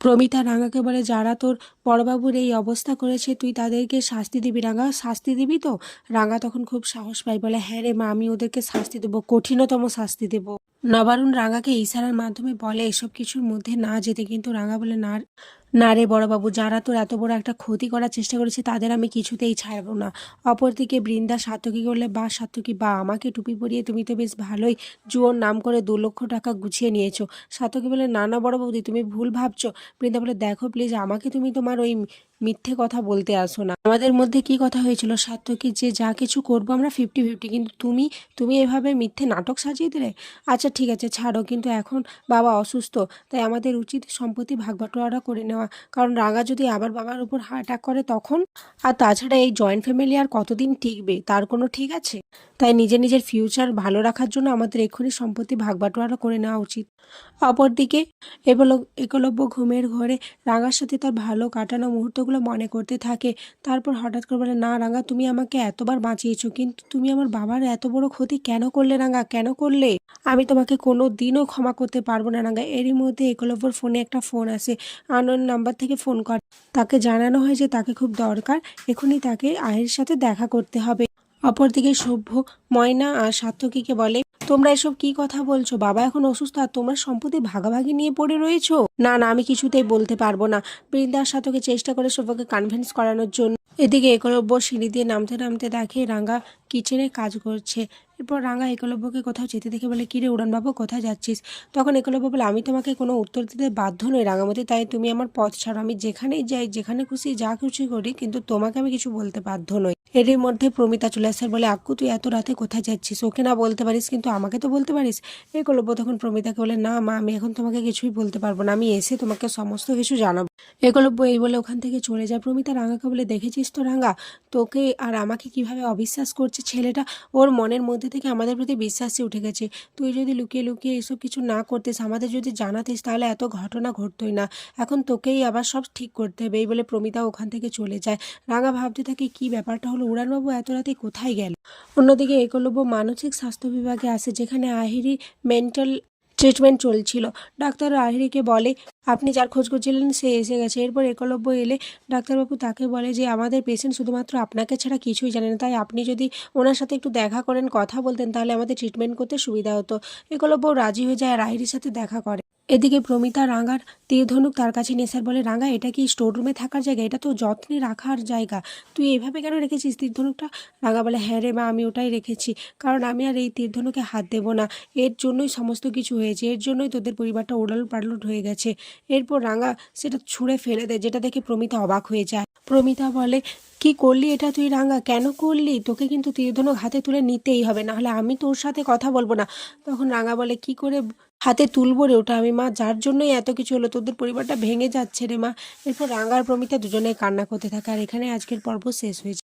প্রমিতা রাঙাকে বলে, যারা তোর বড়বাবুর এই অবস্থা করেছে, তুই তাদেরকে শাস্তি দিবি রাঙা? শাস্তি দিবি তো? রাঙা তখন খুব সাহস পায়, বলে হ্যাঁ রে মা, আমি ওদেরকে শাস্তি দেবো, কঠিনতম শাস্তি দেব। নবারুণ রাঙাকে ইশারার মাধ্যমে বলে, এসব কিছুর মধ্যে না যেতে। কিন্তু রাঙা বলে, না না রে বড়বাবু, যারা তোর এত বড় একটা ক্ষতি করার চেষ্টা করেছে, তাদের আমি কিছুতেই ছাড়বো না। অপরদিকে বৃন্দা সাত্তকী করলে বা সাত্তকী বা, আমাকে টুপি পরিয়ে তুমি তো বেশ ভালোই জুয়োর নাম করে দু লক্ষ টাকা গুছিয়ে নিয়েছো। সাত্তকী বলে না না বড় বৌদি তুমি ভুল ভাবছ। বৃন্দা বলে দেখো প্লিজ আমাকে তুমি তোমার ওই মিথ্যে কথা বলতে আসো না। আমাদের মধ্যে কি কথা হয়েছিল? সাত্তকী যে যা কিছু করব আমরা ফিফটি ফিফটি কিন্তু তুমি তুমি এভাবে মিথ্যে নাটক সাজিয়ে দিলে? আচ্ছা ঠিক আছে, ছাড়ো, কিন্তু এখন বাবা অসুস্থ, তাই আমাদের উচিত সম্পত্তি ভাগ করে নেওয়া কারণ রাগা যদি আবার বাবার উপর অ্যাটাক করে তখন? আর তাছাড়া এই জয়েন্ট ফ্যামিলি আর কতদিন টিকবে? তার কোনো ঠিক আছে? তাই নিজের নিজের ফিউচার ভালো রাখার জন্য আমাদের এক্ষুনি সম্পত্তি ভাগ বাটোয়ারা করে নেওয়া উচিত। অপরদিকে একলব্য ঘুমের ঘরে রাঙার সাথে তার ভালো কাটানো মুহূর্তগুলো মনে করতে থাকে। তারপর হঠাৎ করে বলে, না রাঙা, তুমি আমাকে এতবার বাঁচিয়েছো, কিন্তু তুমি আমার বাবার এত বড় ক্ষতি কেন করলে রাঙা? কেন করলে? আমি তোমাকে কোনো দিনও ক্ষমা করতে পারব না রাঙা। এরই মধ্যে একলব্যর ফোনে একটা ফোন আসে। আনন্দ নাম্বার থেকে ফোন কর। তাকে জানানো হয় যে তাকে খুব দরকার। এখনই তাকে আয়ের সাথে দেখা করতে হবে। অপরদিকে সভ্য ময়না আর সার্থকীকে বলে, তোমরা এসব কি কথা বলছো? বাবা এখন অসুস্থ আর তোমরা সম্পত্তি ভাগাভাগি নিয়ে পড়ে রয়েছো? না না, আমি কিছুতেই বলতে পারব না। বৃন্দার সাথকে চেষ্টা করে সভ্যকে কনভিন্স করানোর জন্য এদিকে একলব্য সিঁড়ি দিয়ে নামতে নামতে দেখে রাঙ্গা কিচেনে কাজ করছে। এরপর রাঙা একলব্যকে কোথাও যেতে দেখে বলে, কিরে উড়ানবাবু, কোথায় যাচ্ছিস? তখন একলব্য বলে, আমি তোমাকে কোনো উত্তর দিতে বাধ্য নই রাঙামতি, তাই তুমি আমার পথ ছাড়ো। আমি যেখানেই যাই, যেখানে খুশি যা খুশি করি, কিন্তু তোমাকে আমি কিছু বলতে বাধ্য নই। এরই মধ্যে প্রমিতা চলে আসার বলে, আক্কু, তুই এত রাতে কোথায় যাচ্ছিস? ওকে না বলতে পারিস, কিন্তু আমাকে তো বলতে পারিস? একলব্য তখন প্রমিতাকে বলে, না মা, আমি এখন তোমাকে কিছুই বলতে পারব না, আমি এসে তোমাকে সমস্ত কিছু জানাব। একলব্য এই বলে ওখান থেকে চলে যায়। প্রমিতা রাঙাকে বলে, দেখেছিস তো রাঙা, তোকে আর আমাকে কীভাবে অবিশ্বাস করছে ছেলেটা? ওর মনের মধ্যে থেকে আমাদের প্রতি বিশ্বাসই উঠে গেছে। তুই যদি লুকিয়ে লুকিয়ে এসব কিছু না করতিস, আমাদের যদি জানাতিস, তাহলে এত ঘটনা ঘটতোই না। এখন তোকেই আবার সব ঠিক করতে হবে, এই বলে প্রমিতা ওখান থেকে চলে যায়। রাঙা ভাবতে থাকে, কি ব্যাপারটা হলো? উড়ানবাবু এত রাতে কোথায় গেল? অন্যদিকে একলব্য মানসিক স্বাস্থ্য বিভাগে আসে, যেখানে আহিরি মেন্টাল ট্রিটমেন্ট চলছিল। ডাক্তার আহিরিকে বলে, আপনি যার খোঁজ করছিলেন, সে এসে গেছে। এরপর একলব্য এলে ডাক্তারবাবু তাকে বলে যে, আমাদের পেশেন্ট শুধুমাত্র আপনাকে ছাড়া কিছুই জানে না। তাই আপনি যদি ওনার সাথে একটু দেখা করেন, কথা বলতেন, তাহলে আমাদের ট্রিটমেন্ট করতে সুবিধা হতো। একলব্য রাজি হয়ে যায় আর আহিরির সাথে দেখা করে। এদিকে প্রমিতা রাঙার তীরধনুক তার কাছে নেশার বলে, রাঙা, এটা কি স্টোর রুমে থাকার জায়গা? এটা তো যত্নে রাখার জায়গা। তুই এভাবে কেন রেখেছিস তীরধনুকটা রাঙা বলে হ্যাঁ রে মা, আমি ওটাই রেখেছি। কারণ আমি আর এই তীরধনুকে হাত দেবো না। এর জন্যই সমস্ত কিছু হয়েছে। এর জন্যই তোদের পরিবারটা ওড়াল পাল্লুট হয়ে গেছে। এরপর রাঙা সেটা ছুঁড়ে ফেলে দেয়, যেটা দেখে প্রমিতা অবাক হয়ে যায়। প্রমিতা বলে, কি করলি এটা তুই রাঙা? কেন করলি? তোকে কিন্তু তীরধনুক হাতে তুলে নিতেই হবে। নাহলে আমি তোর সাথে কথা বলব না। তখন রাঙা বলে, কি করে হাতে তুলবো রে ওটা আমি, মা। যার জন্যই এত কিছু হলো, তোদের পরিবারটা ভেঙে যাচ্ছে রে, মা। এরপর রাঙ্গার প্রমিতা দুজনে কান্না করতে থাকে। আর এখানে আজকের পর্ব শেষ হয়েছে